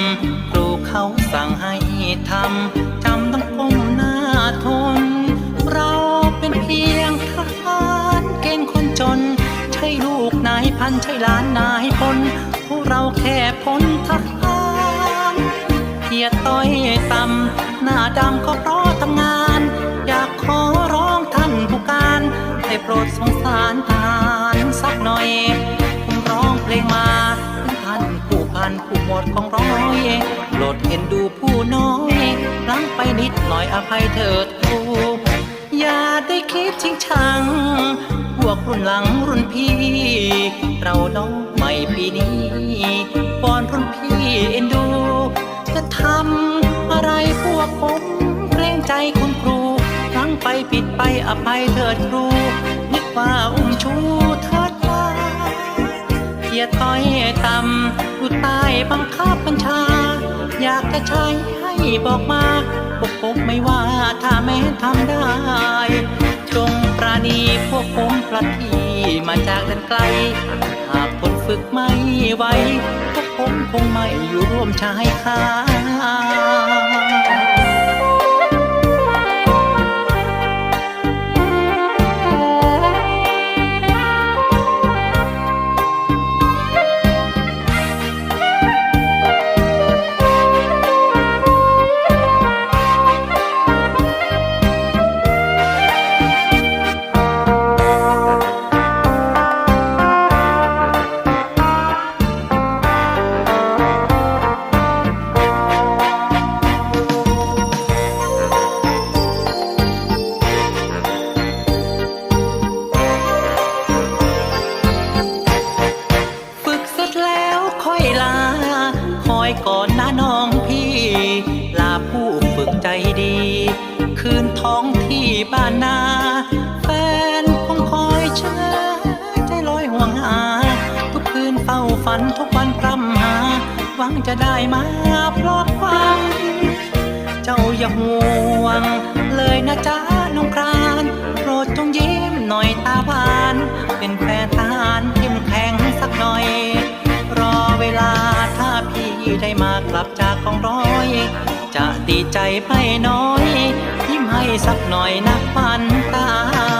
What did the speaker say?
ำครูเขาสั่งให้ทำจำต้องก้มหน้าทน เราเป็นเพียงทหารเกณฑ์คนจน ใช่ลูกนายพันใช่หลานนายพลพวกเราแค่พ้นทหารเพียรต้อยต่ำหน้าดำก็เพราะ นผู้หมดของร้อยโปรดเห็นดูผู้น้อยล้างไปนิดหน่อยอภัยเถิดครูอย่าได้คิดชิงชัง พวกรุ่นหลังรุ่นพี่ เราน้องใหม่ปีนี้ปอนรุ่นพี่เอ็นดู จะทำอะไรพวกผมเกรงใจคุณครูรั้งไปผิดไปอภัยเถิดครูนึกว่าอุ้มชูเถิดว่าอ ย่าถอยต่ำผู้ใต้บังคับบัญชา อยากจะใช้ให้บอกมาพวกผมไม่ว่าถ้าแม้ทำได้ จงปราณีพวกผมพลัดที่มาจากแดนไกล หากคนฝึกไม่ไหวพวกผมคงไม่อยู่ร่วมชายคา คอยก่อนนะน้องพี่ ลาผู้ฝึกใจดี คืนท้องที่บ้านนา แฟนคงคอยเชิญใจลอยห่วงหา ทุกคืนเฝ้าฝันทุกวันพร่ำหา หวังจะได้มาปลอบฟัง เจ้าอย่าห่วง เลยนะจ๊ะน้องคราน โปรดจงยิ้มหน่อยตาหวาน บจากกองร้อย จะดีใจไม่น้อย ยิ้มให้สักหน่อยนักปันตา